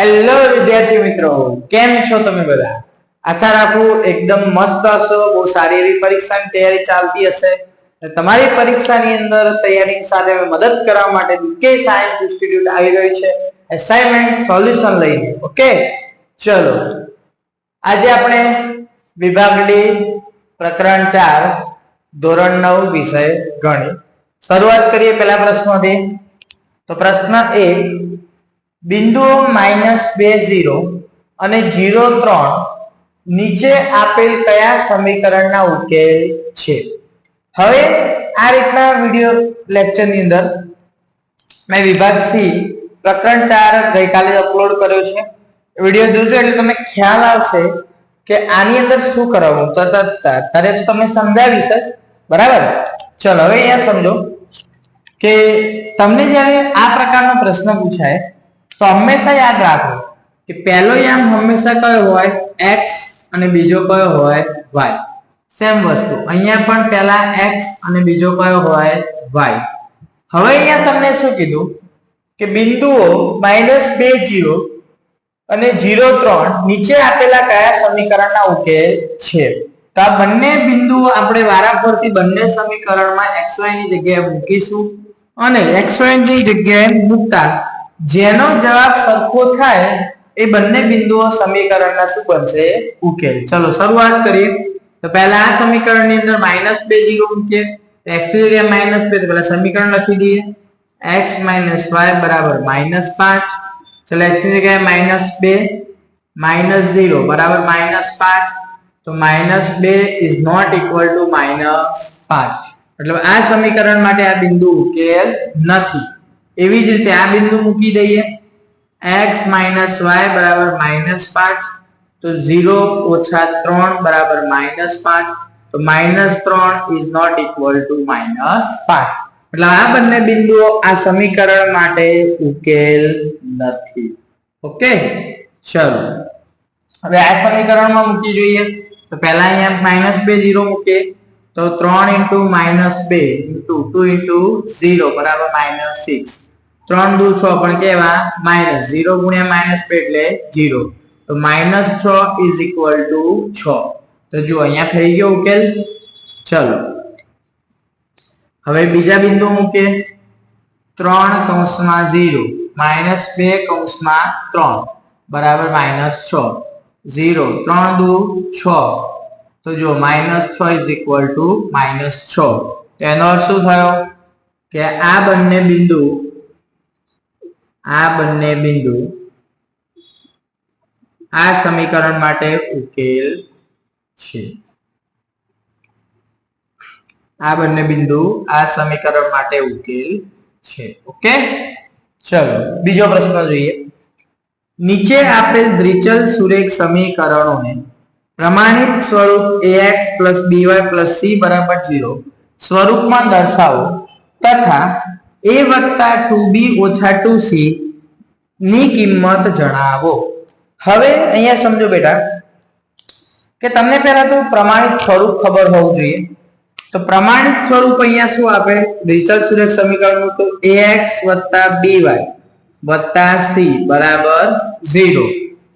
Hello વિદ્યાર્થી મિત્રો. કેમ છો તમે બધા? આશા રાખું એકદમ મસ્ત હશો. બહુ સારી એવી પરીક્ષાની તૈયારી ચાલતી હશે. તમારી પરીક્ષાની અંદર તૈયારી સાથે મદદ કરવા માટે કે સાયન્સ ઇન્સ્ટિટ્યૂટ આવી ગયું છે. એસાઇનમેન્ટ સોલ્યુશન લઈને. ઓકે ચલો. આજે આપણે વિભાગ ડી પ્રકરણ ચાર, ધોરણ નવ, વિષય ગણિત. શરૂઆત કરીએ પહેલા પ્રશ્નોથી. તો પ્રશ્ન એક બિંદુઓ માઇનસ બે ઝીરો અને જીરો ત્રણ નીચે આપેલ કયા સમીકરણના ઉકેલ છે? હવે આ રીતના વીડિયો લેક્ચરની અંદર મેં વિભાગ સી પ્રકરણ ચાર ગઈકાલે અપલોડ કર્યો છે. વીડિયો જોજો એટલે તમને ખ્યાલ આવશે કે આની અંદર શું કરવાનું ત્યારે તમે સમજાવીશ જ બરાબર? ચલો, હવે અહીંયા સમજો કે તમને જ્યારે આ પ્રકારનો પ્રશ્ન પૂછાય તો હંમેશા યાદ રાખો કે પહેલો યામ હંમેશા કયો હોય? X અને બીજો કયો હોય? Y. સેમ વસ્તુ. અહીંયા પણ પહેલા x અને બીજો કયો હોય? Y. હવે અહીંયા તમને શું કીધું? કે બિંદુઓ માઇનસ બે જીરો અને જીરો ત્રણ નીચે આપેલા કયા સમીકરણના ઉકેલ છે? તો આ બંને બિંદુઓ આપણે વારાફરતી બંને સમીકરણમાં એક્સની જગ્યાએ મૂકીશું અને એક્સની જગ્યાએ મૂકતા જેનો જવાબ સરખો થાય એ બંને બિંદુઓ સમીકરણના શું બનશે ઉકેલ. ચલો, શરૂઆત કરીએ. તો પહેલા આ સમીકરણની અંદર માઇનસ બે જીરો મૂકીએ. એક્સ એરિયા માઇનસ બે, તો પહેલા સમીકરણ લખી દઈએ. એક્સ માઇનસ વાય બરાબર માઇનસ પાંચ. ચલો એક્સની જગ્યાએ માઇનસ બે માઇનસ ઝીરો બરાબર માઇનસ પાંચ. તો માઇનસ બે is not equal to minus પાંચ. એટલે આ સમીકરણ માટે આ બિંદુ ઉકેલ નથી. એવી જ રીતે આ બિંદુ મૂકી દઈએ. X માઇનસ વાય બરાબર માઇનસ પાંચ. તો ઝીરો ઓછા ત્રણ બરાબર માઇનસ પાંચ. તો માઇનસ ત્રણ is not equal to minus પાંચ. એટલે આ બંને બિંદુઓ આ સમીકરણ માટે ઉકેલ નથી. ઓકે ચલો. હવે આ સમીકરણમાં મૂકી જોઈએ. તો પહેલા અહીંયા માઇનસ બે ઝીરો મૂકીએ. તો ત્રણ ઇન્ટુ માઇનસ બે ઇન્ટુ ટુ ઇન્ટુ ઝીરો બરાબર માઇનસ સિક્સ ત્રણ દુ છ પણ કેવા? માઇનસ ઝીરો ગુણ્યા માઇનસ બે એટલે ઝીરો. તો માઇનસ છ ઇઝ ઇક્વલ ટુ છ. તો જો અહીંયા થઈ ગયો ઉકેલ. ચલો. હવે બીજા બિંદુ મૂકીએ. ત્રણ કૌંસમાં ઝીરો. માઇનસ બે કૌંસમાં ત્રણ. બરાબર માઇનસ છ. ઝીરો. ત્રણ દુ છ. તો જો માઇનસ છ ઇઝ ઇક્વલ ટુ માઇનસ છ. તો એનો અર્થ શું થયો? કે આ બંને બિંદુ આ બંને બિંદુ આ સમીકરણ માટે ઉકેલ છે. આ બંને બિંદુ આ સમીકરણ માટે ઉકેલ છે. ઓકે? ચલો, બીજો પ્રશ્ન જોઈએ. નીચે આપેલ દ્વિચલ સુરેખ સમીકરણોને પ્રમાણિત સ્વરૂપ ax by c બરાબર 0 સ્વરૂપમાં દર્શાવો તથા a વત્તા ટુ બી ઓછા ટુ સી ની કિંમત જણાવો. હવે અહીંયા સમજો બેટા, કે તમને પહેલા તો પ્રમાણિત સ્વરૂપ ખબર હોવું જોઈએ. તો પ્રમાણિત સ્વરૂપ અહીંયા શું આપે? ડિજિટલ સુરેખ સમીકરણનું તો એ એક્સ વત્તા સી બરાબર ઝીરો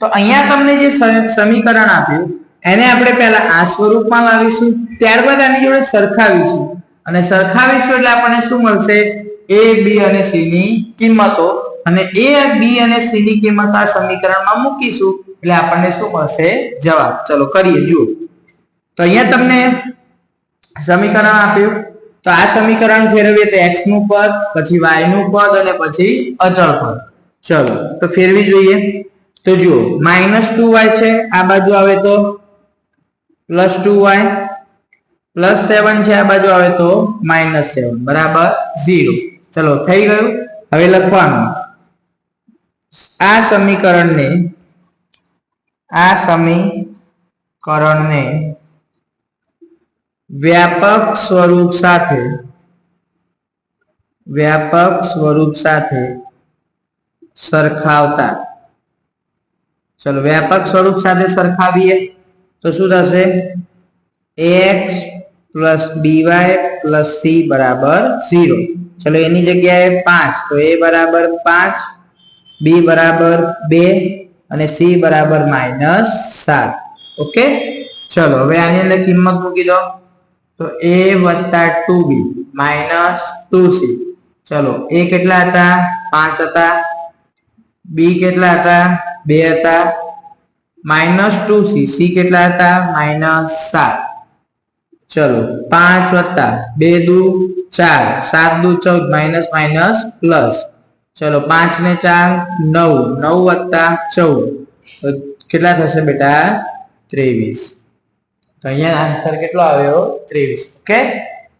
તો અહીંયા તમને જે સમીકરણ આપ્યું, એને આપણે પહેલા આ સ્વરૂપમાં લાવીશું, ત્યારબાદ આની જોડે સરખાવીશું. અને સરખાવીશું એટલે આપણને શું મળશે? A બી અને સી ની કિંમતો અને એ બી અને સી ની કિંમત આ સમીકરણમાં મૂકીશું. એટલે આપણને શું મળશે? જવાબ. ચલો કરીએ, જુઓ. તો અહીંયા તમને સમીકરણ આપ્યું. તો આ સમીકરણ ફેરવીએ તો x નું પદ, પછી y નું પદ અને પછી અચળ પદ. ચલો, તો ફેરવી જોઈએ. તો જુઓ, માઇનસ ટુ વાય છે, આ બાજુ આવે તો plus two y, plus seven છે, આ બાજુ આવે તો માઇનસ સેવન. બરાબર? ઝીરો. ચલો થઈ ગયું? હવે લખવાનું. આ સમીકરણને આ સમીકરણને વ્યાપક સ્વરૂપ સાથે, વ્યાપક સ્વરૂપ સાથે સરખાવતા. ચલો, વ્યાપક સ્વરૂપ સાથે સરખાવીએ, તો શું થશે? Ax plus b y plus c બરાબર ઝીરો ચલો એની જગ્યાએ પાંચ. તો એ બરાબર પાંચ, બી બરાબર બે અને સી બરાબર માઇનસ સાત. ઓકે? ચલો, હવે આની અંદર કિંમત મૂકી દો. તો એ વત્તા two b minus two c. ચલો, એ કેટલા હતા? પાંચ હતા. બી કેટલા હતા? બે હતા. Minus two C. સી કેટલા હતા? માઇનસ સાત. ચલો પાંચ વત્તા બે દુ ચાર, સાત દુ ચૌદ માઇનસ માઇનસ પ્લસ ચલો પાંચ ને ચાર, નવ નવ વત્તા ચૌદ. કેટલા થશે બેટા? ત્રેવીસ. તો અહીંયા આન્સર કેટલો આવ્યો? ત્રેવીસ. ઓકે?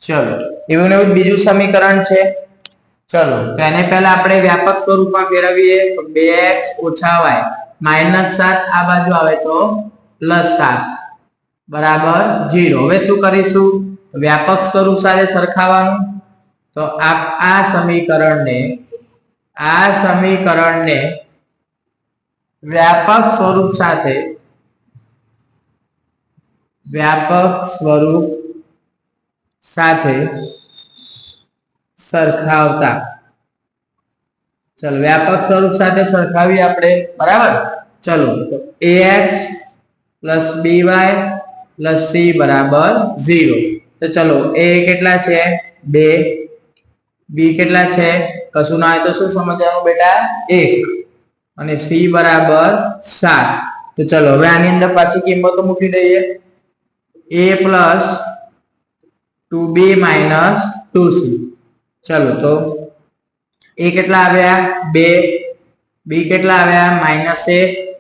ચલો. એવું ને એવું બીજું સમીકરણ છે. ચલો. તો એને પહેલા આપણે વ્યાપક સ્વરૂપમાં ફેરવીએ. બે એક્સ ઓછા વાય. માઇનસ સાત આ બાજુ આવે તો પ્લસ સાત. બરાબર જીરો હવે શું કરીશું? વ્યાપક સ્વરૂપ સાથે સરખાવવાનું તો આ આ સમીકરણને આ સમીકરણને વ્યાપક સ્વરૂપ સાથે, વ્યાપક સ્વરૂપ સાથે સરખાવતા. ચલો, વ્યાપક સ્વરૂપ સાથે સરખાવી આપણે. બરાબર? ચલો, તો ax plus by plus c બરાબર ઝીરો. તો ચલો, એ કેટલા છે? બે. બી કેટલા છે? કશું ના હોય તો શું સમજવાનું બેટા? એક. અને સી બરાબર સાત. તો ચલો, હવે આની અંદર પાછી કિંમતો મૂકી દઈએ. A plus two b minus 2c ચલો, તો એ કેટલા આવ્યા? બે. બી કેટલા આવ્યા? માઇનસ એક.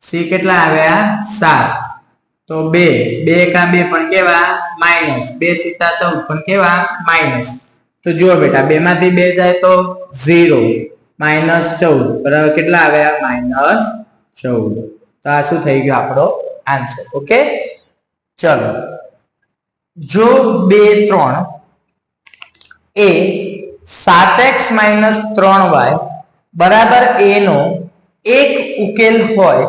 સી કેટલા આવ્યા? સાત. તો બે. બે કા બે પણ કેવા? માઇનસ બે સીતા ચૌદ પણ કેવા? માઇનસ તો જુઓ બેટા બે માંથી બે જાય તો ઝીરો. માઇનસ ચૌદ. બરાબર કેટલા આવ્યા માઇનસ ચૌદ. તો આ શું થઈ ગયો આપણો આન્સર? ઓકે? ચલો. જો બે ત્રણ એ સાત એક્સ માઇનસ ત્રણ વાય બરાબર એનો એક ઉકેલ હોય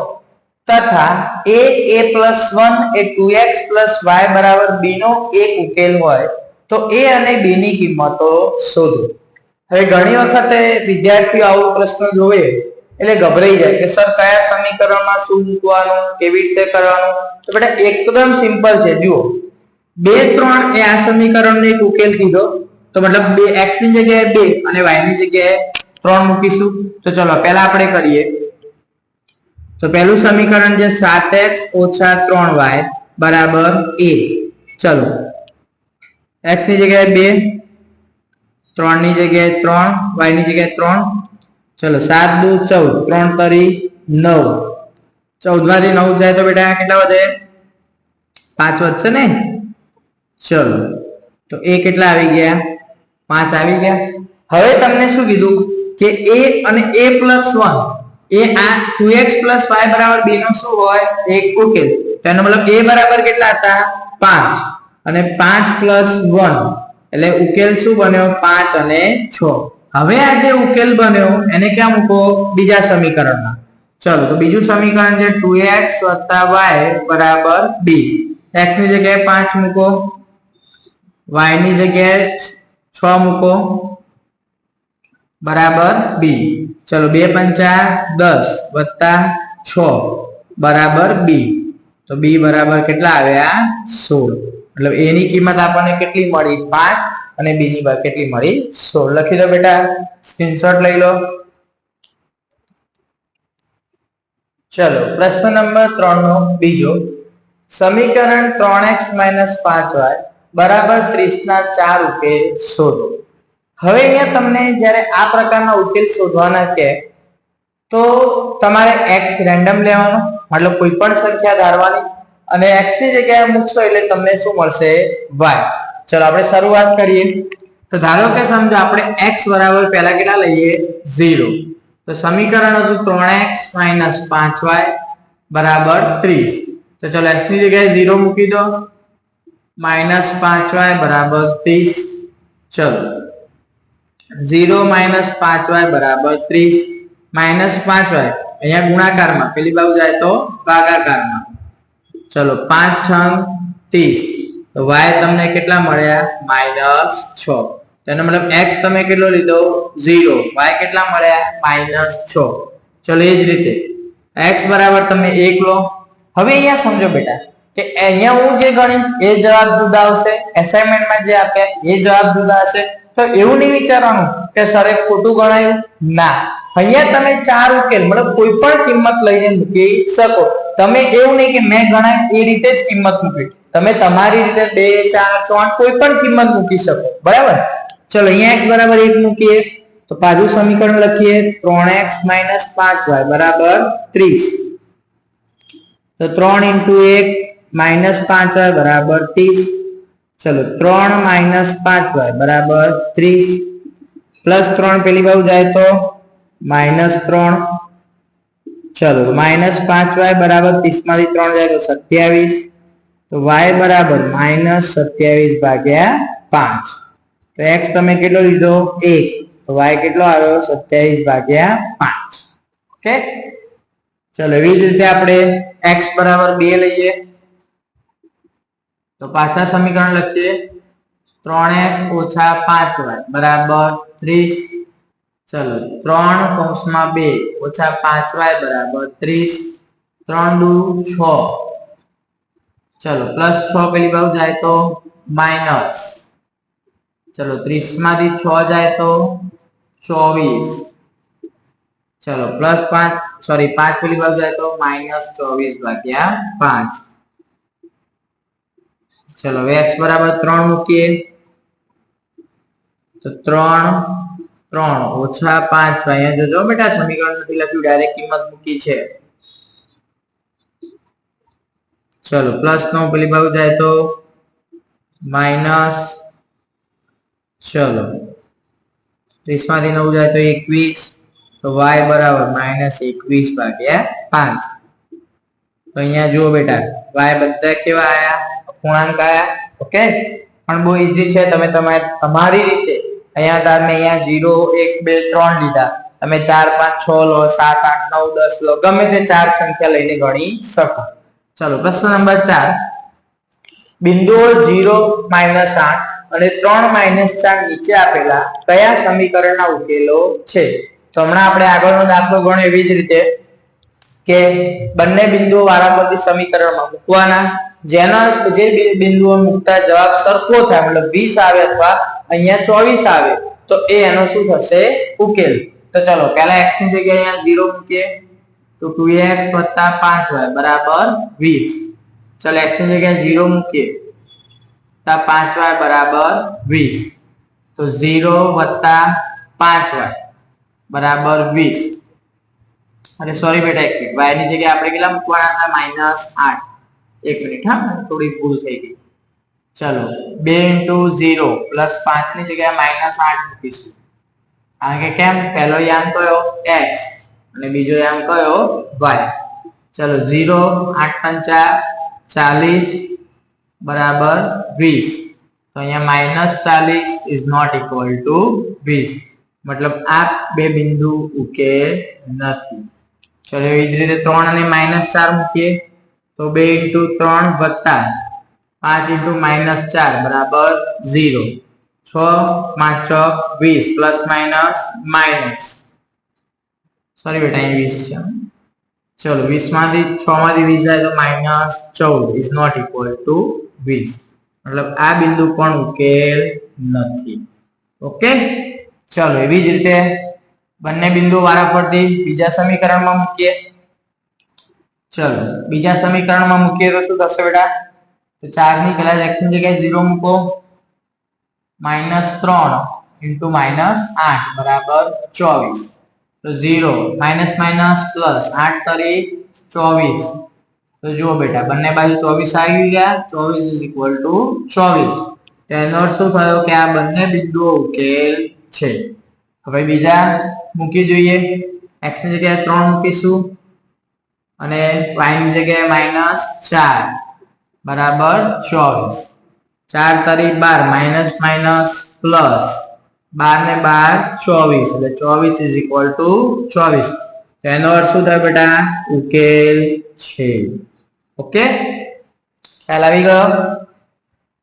તથા એ a plus one a two x plus y બરાબર બી નો એક ઉકેલ હોય, તો એ અને b ની કિંમતો શોધો. હવે ઘણી વખતે વિદ્યાર્થીઓ આવો પ્રશ્ન જોવે, એટલે ગભરાઈ જાય કે, સર, કયા સમીકરણમાં શું મૂકવાનું? કેવી રીતે કરવાનું? તો બેટા, એકદમ સિમ્પલ છે. જુઓ, બે ત્રણ એ આ સમીકરણનો એક ઉકેલ કીધો, તો મતલબ બે x ની જગ્યાએ બે અને y ની જગ્યાએ ત્રણ મૂકીશું. તો ચલો, પહેલા આપણે કરીએ. તો પહેલું સમીકરણ છે 7x 3y બરાબર a ચલો. x ની જગ્યાએ બે, ત્રણની જગ્યાએ ત્રણ y ની જગ્યાએ ત્રણ. ચલો, સાત દુ ચૌદ, ત્રણ તરી નવ. ચૌદમાંથી નવ જાય તો બેટા કેટલા વધે? પાંચ વધશે ને? ચલો. તો એ કેટલા આવી ગયા? પાંચ આવી ગયા. હવે તમને શું કીધું? કે a અને a પ્લસ વન એ આ ટુ એક્સ પ્લસ વાય બરાબર b નો શું હોય? એક ઉકેલ. તો એનો મતલબ a બરાબર કેટલા હતા? પાંચ. અને પાંચ પ્લસ વન એટલે ઉકેલ શું બન્યો? પાંચ અને છ. હવે આ જે ઉકેલ બન્યો, એને ક્યાં મૂકો? બીજા સમીકરણમાં. ચલો, તો બીજું સમીકરણ છે ટુ એક્સ વત્તા વાય બરાબર બી x ની જગ્યાએ પાંચ મૂકો. y ની જગ્યાએ છ મૂકો. બરાબર બી ચલો બે પંચા દસ વત્તા છ. બરાબર બી તો બી બરાબર કેટલા આવ્યા સોળ. મતલબ એની કિંમત આપણને કેટલી મળી? પાંચ. અને બી ની કેટલી મળી? સોળ. લખી દો બેટા. સ્ક્રીનશોટ લઈ લો. ચલો, પ્રશ્ન નંબર ત્રણ નો બીજો. સમીકરણ ત્રણ એક્સ માઇનસ પાંચ વાય બરાબર ત્રીસ ના ચાર ઉકેલ શોધો. હવે અહીંયા તમને જ્યારે આ પ્રકારના ઉકેલ શોધવાના કે તો તમારે એક્સ રેન્ડમ લેવાનો, મતલબ કોઈ પણ સંખ્યા ધારવાની, અને એક્સની જગ્યાએ મૂકશો એટલે તમને શું મળશે? વાય ચલો, આપણે શરૂઆત કરીએ. તો ધારો કે સમજો આપણે એક્સ બરાબર પહેલા કેટલા લઈએ? ઝીરો. તો સમીકરણ હતું ત્રણ એક્સ માઇનસ પાંચ વાય બરાબર ત્રીસ. તો ચલો એક્સની જગ્યાએ ઝીરો મૂકી દો. માઇનસ પાંચ વાય બરાબર ત્રીસ. ચલો. ઝીરો માઇનસ પાંચ વાય બરાબર ત્રીસ. માઇનસ પાંચ વાય, અહીંયા ગુણાકારમાં, પેલી બાજુ જાય તો ભાગાકારમાં. ચલો, પાંચ છ ત્રીસ. તો વાય તમને કેટલા મળ્યા? માઇનસ છ. તેનો મતલબ એક્સ તમે કેટલો લીધો? ઝીરો. વાય કેટલા મળ્યા? માઇનસ છ. ચલો, એ જ રીતે. x બરાબર તમે એક લો. હવે અહીંયા સમજો બેટા, કે અહીંયા હું જે ગણીશ, એ જવાબ જુદા આવશે. એસાઇનમેન્ટમાં જે આપ્યા, એ જવાબ જુદા હશે. તો એવું નહીં વિચારવાનું કે સરે ખોટું ગણાયું? ના. અહીંયા તમે ચાર ઉકેલ, મતલબ કોઈ પણ કિંમત લઈને મૂકી શકો. તમે એવું નહીં કે મેં ગણાય, એ રીતે જ કિંમત મૂકી. તમે તમારી રીતે બે, ચાર આઠ કોઈ પણ કિંમત મૂકી શકો. બરાબર? ચલો, અહીંયા એક્સ બરાબર એક મૂકીએ. તો પાછું સમીકરણ લખીએ. ત્રણ એક્સ માઇનસ પાંચ વાય બરાબર ત્રીસ. તો ત્રણ ઇન્ટુ એક માઇનસ પાંચ વાય બરાબર ત્રીસ. ચલો, ત્રણ માઇનસ પાંચ વાય બરાબર? ત્રીસ પ્લસ ત્રણ પેલી બાજુ જાય તો માઇનસ ત્રણ. ચલો માઇનસ પાંચ વાય બરાબર? ત્રીસમાંથી ત્રણ જાય તો સત્યાવીસ. તો વાય બરાબર માઇનસ સત્યાવીસ ભાગ્યા પાંચ. તો એક્સ તમે કેટલો લીધો? એક. તો વાય કેટલો આવ્યો? સત્યાવીસ ભાગ્યા પાંચ. ઓકે? ચલો, એવી જ રીતે આપણે એક્સ બરાબર બે લઈએ. તો પાછા સમીકરણ લખીએ. ત્રણ એક્સ ઓછા પાંચ વાય બરાબર ત્રીસ. ચલો, ત્રણ કૌંસમાં બે ઓછા પાંચ વાય બરાબર ત્રીસ. ત્રણ દુ છ. ચલો, પ્લસ છ પેલી બાજુ જાય તો માઇનસ. ચલો ત્રીસમાંથી છ જાય તો ચોવીસ. ચલો, પ્લસ પાંચ, સોરી, પાંચ પેલી બાજુ જાય તો માઇનસ ચોવીસ ભાગ્યા પાંચ. ચલો, હવે x બરાબર ત્રણ મૂકીએ. તો ત્રણ ત્રણ, ઓછા પાંચ અહીંયા જોજો, બેટા, સમીકરણ નથી લખ્યું ડાયરેક્ટ કિંમત મૂકી છે. ચલો પ્લસ નો પેલી બાજુ જાય તો માઇનસ ચલો ત્રીસમાંથી નવ જાય તો એકવીસ, તો y બરાબર માઇનસ એકવીસ ભાગ્યા પાંચ. તો અહીંયા જુઓ બેટા, y બધા કેવા આયા? અપૂર્ણાંક આયા. ઓકે પણ બહુ ઈઝી છે. તમે તમારે તમારી રીતે અહીંયા તમે અહીંયા જીરો એક, બે, ત્રણ લીધા. તમે ચાર, પાંચ, છ લો, સાત, આઠ, નવ, દસ લો. ગમે તે ચાર સંખ્યા લઈને ગણી શકો. ચલો, પ્રશ્ન નંબર ચાર. બિંદુઓ જીરો માઇનસ આઠ અને ત્રણ માઇનસ ચાર નીચે આપેલા કયા સમીકરણના ઉકેલો છે? તો હમણાં આપણે આગળનો દાખલો ગણો એવી જ રીતે કે બંને બિંદુઓ વારાફરતી સમીકરણમાં મૂકવાના. જેના જે બિ- બિંદુઓ મૂકતા જવાબ સરખો થાય, મતલબ 20 આવે અથવા અહીંયા ચોવીસ આવે, તો એ એનો શું થશે? ઉકેલ. તો ચલો, પહેલા x ની જગ્યાએ અહીંયા 0 મૂકીએ. તો 2x 5y બરાબર 20 ચલો, x ની જગ્યાએ 0 મૂકીએ. તો 5y બરાબર 20 તો 0 5y બરાબર 20 અરે સોરી બેટા, એક y ની જગ્યાએ આપણે કેટલા મૂકવાના હતા? માઇનસ આઠ. એક મિનિટ, હા થોડી ભૂલ થઈ ગઈ. ચલો, બે ઇન્ટુ ઝીરો પ્લસ પાંચની જગ્યાએ માઇનસ આઠ મૂકીશું. કારણ કે કેમ? પહેલો યામ કયો? x અને બીજો યામ કયો? y ચલો, ઝીરો, આઠ પંચા ચાલીસ બરાબર વીસ. તો અહીંયા માઇનસ ચાલીસ ઇઝ નોટ ઇક્વલ ટુ વીસ. મતલબ આ બે બિંદુ ઉકેલ નથી. ચલો, એવી જ રીતે ત્રણ અને માઇનસ ચાર મૂકીએ. તો બે ઇન્ટુ ત્રણ વત્તા પાંચ ઇન્ટુ માઇનસ ચાર બરાબર ઝીરો છ પાંચ છ વીસ પ્લસ માઇનસ માઇનસ સોરી બેટા અહીં વીસ છે ચલો વીસમાંથી છ માંથી વીસ જાય તો માઇનસ ચૌદ ઇઝ નોટ ઇક્વલ ટુ વીસ મતલબ આ બિંદુ પણ ઉકેલ નથી ઓકે ચલો એવી જ રીતે બંને બિંદુ વારાફરતી બીજા સમીકરણમાં મૂકીએ ચલો, બીજા સમીકરણમાં મૂકીએ તો શું થશે બેટા? તો ચારની પેલા x ની જગ્યાએ 0 મૂકો. માઇનસ ત્રણ ઇન્ટુ માઇનસ આઠ, બરાબર ચોવીસ. તો ઝીરો માઇનસ માઇનસ પ્લસ આઠ તરી ચોવીસ. તો જુઓ બેટા, બંને બાજુ ચોવીસ આવી ગયા, ચોવીસ ઇઝ ઇક્વલ ટુ ચોવીસ. તો એનો અર્થ શું થયો કે આ બંને બિંદુઓ ઉકેલ છે. હવે બીજા મૂકી જોઈએ. x ની જગ્યાએ ત્રણ મૂકીશું. અને y ની જગ્યાએ માઇનસ ચાર, બરાબર ચોવીસ. ચાર તરી બાર માઇનસ માઇનસ પ્લસ બાર ને બાર ચોવીસ, એટલે ચોવીસ ઇઝ ઇક્વલ ટુ ચોવીસ. તો એનો અર્થ શું થાય બેટા? ઉકેલ છે. ઓકે? ખ્યાલ આવી ગયો?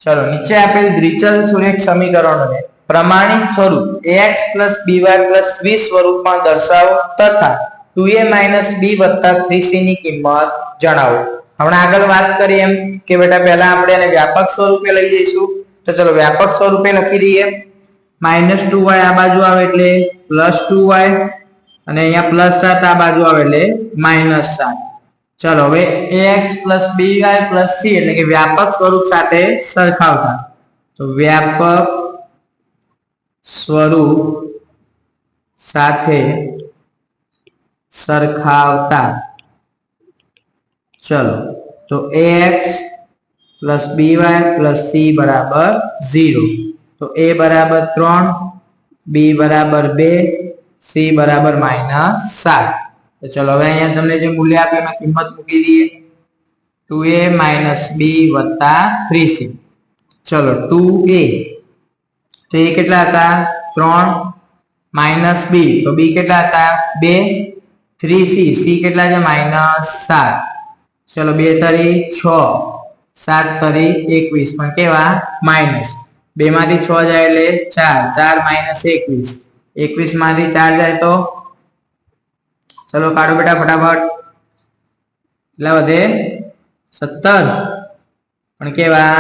ચલો, નીચે આપેલ દ્વિચલ સુરેખ સમીકરણોને પ્રમાણિત સ્વરૂપ ax by v સ્વરૂપમાં દર્શાવો તથા ટુ એ માઇનસ બી વત્તા થ્રી સી ની કિંમત જણાવો. હમણાં આગળ વાત કરી એમ કે બેટા પહેલા આપણે એને વ્યાપક સ્વરૂપે લઈ જઈશું. તો ચલો વ્યાપક સ્વરૂપે લખી દઈએ. માઇનસ ટુ વાય આ બાજુ આવે એટલે પ્લસ ટુ વાય અને અહીંયા પ્લસ સાત આ બાજુ આવે એટલે માઇનસ સાત. ચલો હવે ax plus by plus c એટલે કે વ્યાપક સ્વરૂપ સાથે સરખાવતા. તો વ્યાપક સ્વરૂપ સાથે સરખાવતા ચલો તો ax plus by plus c બરાબર 0 તો a બરાબર 3 b બરાબર 2 c બરાબર માઇનસ સાત તો ચલો હવે અહીંયા તમને જે મૂલ્ય આપ્યું એમાં કિંમત મૂકી દઈએ ટુ એ માઇનસ બી વત્તા થ્રી સી ચલો ટુ એ તો એ કેટલા હતા ત્રણ માઇનસ બી તો બી કેટલા હતા બે થ્રી સી સી કેટલા છે? માઇનસ સાત. ચલો, બે તરી છ. સાત તરી એકવીસ. પણ કેવા? માઇનસ બે માંથી છ જાય એટલે ચાર. ચાર માઇનસ એકવીસ. એકવીસમાંથી ચાર જાય તો? ચલો, કાઢો બેટા, ફટાફટ. કેટલા વધે? સત્તર. પણ કેવા?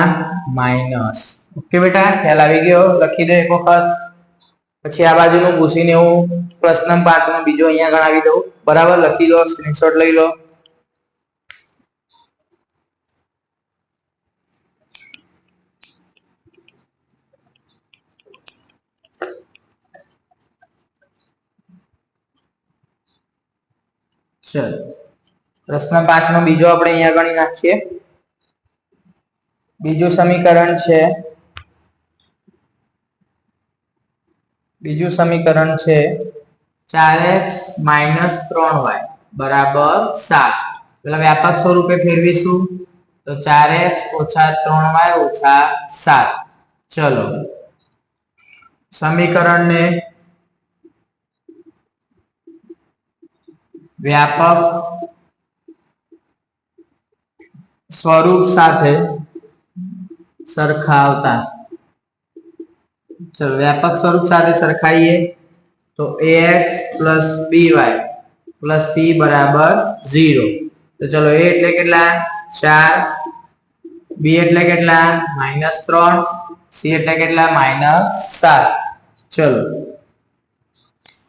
માઇનસ ઓકે બેટા, ખ્યાલ આવી ગયો. લખી દો એક વખત. પછી આ બાજુનું ભૂસીને હું પ્રશ્ન પાંચમાં બીજો અહીંયા ગણાવી દઉં. બરાબર? લખી લો સ્ક્રીનશોટ લઈ લો. ચલો. પ્રશ્ન પાંચ નો બીજો આપણે અહીંયા ગણી નાખીએ. બીજું સમીકરણ છે બીજું સમીકરણ છે ચાર એક્સ માઇનસ ત્રણ વાય બરાબર સાત. પેલા વ્યાપક સ્વરૂપે ફેરવીશું. તો ચાર એક્સ ઓછા ત્રણ વાય ઓછા સાત. ચલો. સમીકરણને વ્યાપક સ્વરૂપ સાથે સરખાવતા. ચલો વ્યાપક સ્વરૂપ સાથે સરખાઈએ તો ax plus by plus c બરાબર 0 તો ચલો a એટલે કેટલા 4 b એટલે કેટલા માઇનસ ત્રણ c એટલે કેટલા માઇનસ સાત ચલો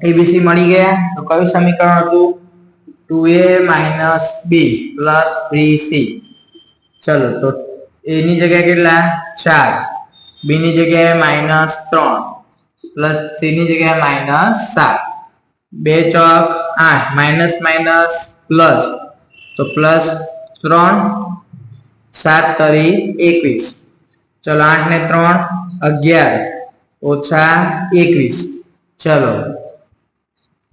abc મળી ગયા તો કયું સમીકરણ હતું 2a minus b plus 3c ચલો તો a ની જગ્યાએ કેટલા 4 b ની જગ્યાએ માઇનસ ત્રણ પ્લસ c ની જગ્યાએ માઇનસ સાત બે ચોક આઠ માઇનસ માઇનસ પ્લસ તો પ્લસ ત્રણ સાત તરી એકવીસ ચલો આઠ ને ત્રણ અગિયાર ઓછા એકવીસ ચલો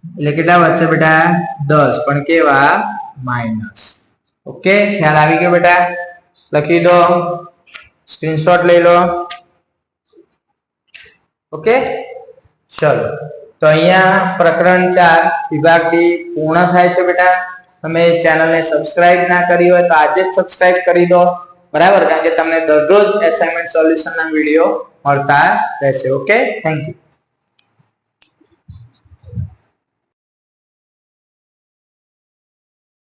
એટલે કેટલા વધશે બેટા દસ પણ કેવા માઇનસ ઓકે ખ્યાલ આવી ગયો બેટા લખી દો સ્ક્રીનશોટ લઈ લો ઓકે ચલો. તો અહીંયા પ્રકરણ ચાર વિભાગ ડી પૂર્ણ થાય છે બેટા. તમે ચેનલને સબસ્ક્રાઇબ ના કરી હોય તો આજે જ સબસ્ક્રાઇબ કરી દો. બરાબર? કારણ કે તમને દરરોજ એસાઇનમેન્ટ સોલ્યુશનના વીડિયો મળતા રહેશે. Okay thank you